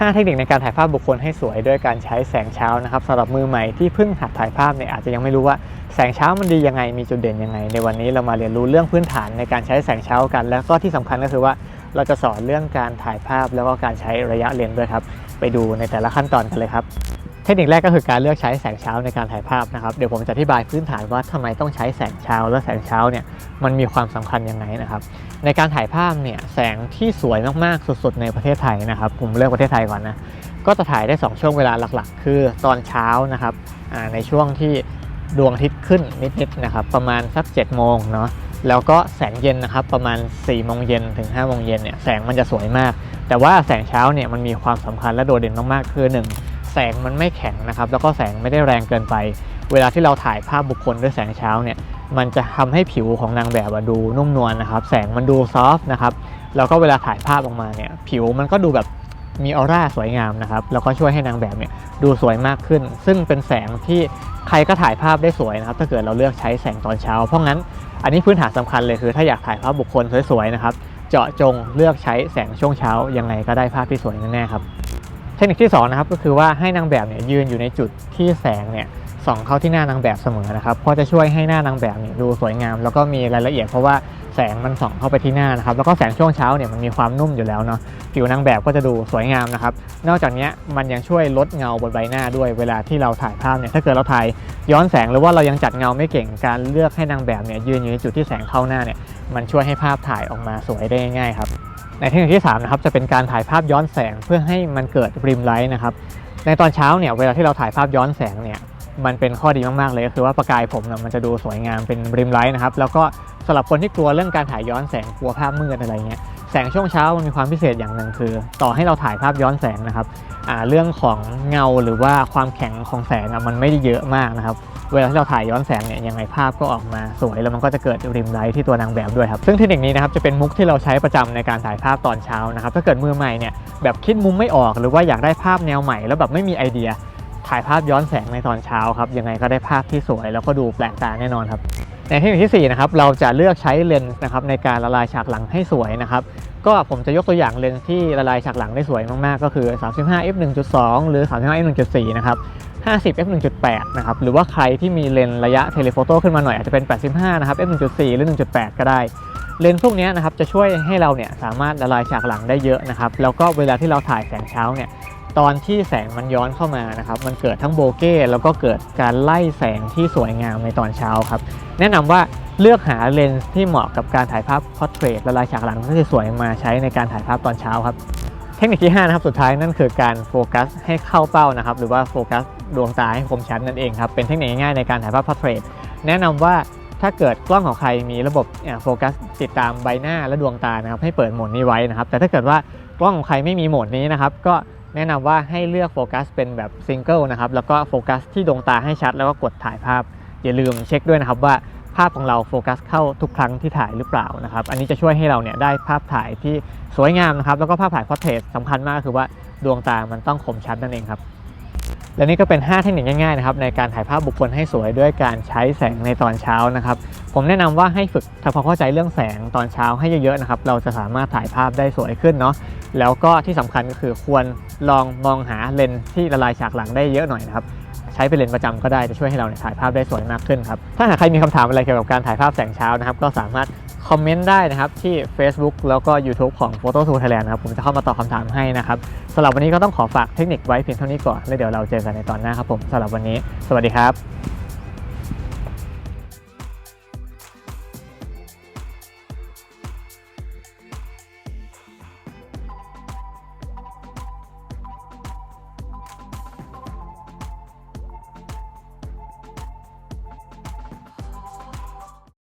5 เทคนิคในการถ่ายภาพบุคคลให้สวยด้วยการใช้แสงเช้านะครับสำหรับมือใหม่ที่เพิ่งหัดถ่ายภาพเนี่ยอาจจะยังไม่รู้ว่าแสงเช้ามันดียังไงมีจุดเด่นยังไง ในวันนี้เรามาเรียนรู้เรื่องพื้นฐานในการใช้แสงเช้ากัน แล้วก็ที่สำคัญก็คือว่าเราจะสอนเรื่องการถ่ายภาพแล้วก็การใช้ระยะเลนส์ด้วยครับ ไปดูในแต่ละขั้นตอนกันเลยครับ ทคนิคแรกก็คือการเลือกใช้แสงเช้าในการถ่ายภาพนะครับ เดี๋ยวผมจะอธิบายพื้นฐานว่าทำไมต้องใช้แสงเช้า และแสงเช้าเนี่ยมันมีความสำคัญยังไงนะครับ ในการถ่ายภาพเนี่ยแสงที่สวยมากๆสุดๆในประเทศไทยนะครับผมเลือกประเทศไทยก่อนนะก็จะถ่ายได้ 2 ช่วงเวลาหลักๆ คือตอนเช้านะครับในช่วงที่ดวงอาทิตย์ขึ้นนิดๆนะครับประมาณสัก7โมงเนาะแล้วก็แสงเย็นนะครับประมาณ4โมงเย็นถึง5โมงเย็นเนี่ยแสงมันจะสวยมาก แต่ว่าแสงเช้าเนี่ยมันมีความสำคัญและโดดเด่นมากๆคือ1 แสงมันไม่แข็งนะครับ แล้วก็แสงไม่ได้แรงเกินไป เวลาที่เราถ่ายภาพบุคคลด้วยแสงเช้าเนี่ย มันจะทำให้ผิวของนางแบบดูนุ่มนวลนะครับ แสงมันดูซอฟต์นะครับ แล้วก็เวลาถ่ายภาพออกมาเนี่ย ผิวมันก็ดูแบบมีออร่าสวยงามนะครับ แล้วก็ช่วยให้นางแบบเนี่ยดูสวยมากขึ้น ซึ่งเป็นแสงที่ใครก็ถ่ายภาพได้สวยนะครับ ถ้าเกิดเราเลือกใช้แสงตอนเช้า เพราะงั้นอันนี้พื้นฐานสำคัญเลยคือถ้าอยากถ่ายภาพบุคคลสวยๆนะครับ เจาะจงเลือกใช้แสงช่วงเช้ายังไงก็ได้ภาพที่สวยแน่ๆครับ ทคนิคที่สองนะครับก็คือว่าให้นางแบบเนี่ยยืนอยู่ในจุดที่แสงเนี่ยส่องเข้าที่หน้านางแบบเสมอนะครับเพราะจะช่วยให้หน้านางแบบเนี่ยดูสวยงาม แล้วก็มีรายละเอียดเพราะว่าแสงมันส่องเข้าไปที่หน้านะครับแล้วก็แสงช่วงเช้าเนี่ยมันมีความนุ่มอยู่แล้วเนาะผิวนางแบบก็จะดูสวยงามนะครับนอกจากนี้มันยังช่วยลดเงาบนใบหน้าด้วยเวลาที่เราถ่ายภาพเนี่ยถ้าเกิดเราถ่ายย้อนแสงหรือว่าเรายังจัดเงาไม่เก่งการเลือกให้นางแบบเนี่ยยืนอยู่ในจุดที่แสงเข้าหน้าเนี่ยมันช่วยให้ภาพถ่ายออกมาสวยได้ง่ายครับ ในเทคนิคที่3นะครับจะเป็นการถ่ายภาพย้อนแสงเพื่อให้มันเกิดริมไลท์นะครับในตอนเช้าเนี่ยเวลาที่เราถ่ายภาพย้อนแสงเนี่ยมันเป็นข้อดีมากๆเลยก็คือว่าประกายผมเนี่ยมันจะดูสวยงามเป็นริมไลท์นะครับแล้วก็สำหรับคนที่กลัวเรื่องการถ่ายย้อนแสงกลัวภาพมืดอะไรเงี้ย แสงช่วงเช้ามันมีความพิเศษอย่างหนึ่งคือ ต่อให้เราถ่ายภาพย้อนแสงนะครับเรื่องของเงาหรือว่าความแข็งของแสงอะมันไม่ได้เยอะมากนะครับเวลาที่เราถ่ายย้อนแสงเนี่ยยังไงภาพก็ออกมาสวยแล้วมันก็จะเกิดริมไลท์ที่ตัวนางแบบด้วยครับซึ่งเทคนิคนี้นะครับจะเป็นมุกที่เราใช้ประจำในการถ่ายภาพตอนเช้านะครับถ้าเกิดมือใหม่เนี่ยแบบคิดมุมไม่ออกหรือว่าอยากได้ภาพแนวใหม่แล้วแบบไม่มีไอเดีย ถ่ายภาพย้อนแสงในตอนเช้าครับยังไงก็ได้ภาพที่สวยแล้วก็ดูแปลกตาแน่นอนครับ ในเทคนิคที่สี่นะครับเราจะเลือกใช้เลนส์นะครับในการละลายฉากหลังให้สวยนะครับก็ผมจะยกตัวอย่างเลนส์ที่ละลายฉากหลังได้สวยมากๆ ก็คือ 35 f 1.2 หรือ 35 f 1.4 นะครับ 50 f 1.8 นะครับ หรือว่าใครที่มีเลนส์ระยะเทเลโฟโต้ขึ้นมาหน่อยอาจจะเป็น 85 นะครับ f 1.4 หรือ 1.8 ก็ได้ เลนส์พวกนี้นะครับจะช่วยให้เราเนี่ยสามารถละลายฉากหลังได้เยอะนะครับ แล้วก็เวลาที่เราถ่ายแสงเช้าเนี่ย ตอนที่แสงมันย้อนเข้ามานะครับ มันเกิดทั้งโบเก้แล้วก็เกิดการไล่แสงที่สวยงามในตอนเช้าครับ แนะนำว่าเลือกหาเลนส์ที่เหมาะกับการถ่ายภาพพอร์เทรตละลายฉากหลังที่สวยมาใช้ในการถ่ายภาพตอนเช้าครับ เทคนิคที่5นะครับสุดท้ายนั่นคือการโฟกัสให้เข้าเป้านะครับ หรือว่าโฟกัสดวงตาให้คมชัดนั่นเองครับ เป็นเทคนิคง่ายในการถ่ายภาพพอร์เทรตแนะนำว่าถ้าเกิดกล้องของใครมีระบบโฟกัสติดตามใบหน้าและดวงตานะครับให้เปิดโหมดนี้ไว้นะครับ แต่ถ้าเกิดว่ากล้องของใครไม่มีโหมดนี้นะครับก็ แนะนำว่าให้เลือกโฟกัสเป็นแบบซิงเกิลนะครับแล้วก็โฟกัสที่ดวงตาให้ชัด แล้วก็กดถ่ายภาพ อย่าลืมเช็คด้วยนะครับว่าภาพของเราโฟกัสเข้าทุกครั้งที่ถ่ายหรือเปล่านะครับ อันนี้จะช่วยให้เราเนี่ยได้ภาพถ่ายที่สวยงามนะครับ แล้วก็ภาพถ่ายพอร์เทรตสำคัญมากคือว่าดวงตามันต้องคมชัดนั่นเองครับ และนี่ก็เป็น 5 เทคนิคง่ายๆนะครับในการถ่ายภาพบุคคลให้สวยด้วยการใช้แสงในตอนเช้านะครับ ผมแนะนำว่าให้ฝึกทำความเข้าใจเรื่องแสงตอนเช้าให้เยอะๆนะครับ เราจะสามารถถ่ายภาพได้สวยขึ้นเนาะแล้วก็ที่สำคัญก็คือควรลองมองหาเลนส์ที่ละลายฉากหลังได้เยอะหน่อยนะครับ ช้เป็นเลนส์ประจำก็ได้จะช่วยให้เราเนี่ยถ่ายภาพได้สวยมากขึ้นครับถ้าหากใครมีคำถามอะไรเกี่ยวกับการถ่ายภาพแสงเช้านะครับก็สามารถคอมเมนต์ได้นะครับที่ Facebook แล้วก็ YouTube ของ Photo to Thailand นะครับผมจะเข้ามาตอบคำถามให้นะครับสำหรับวันนี้ก็ต้องขอฝากเทคนิคไว้เพียงเท่านี้ก่อน แล้วเดี๋ยวเราเจอกันในตอนหน้าครับผมสำหรับวันนี้ สวัสดีครับ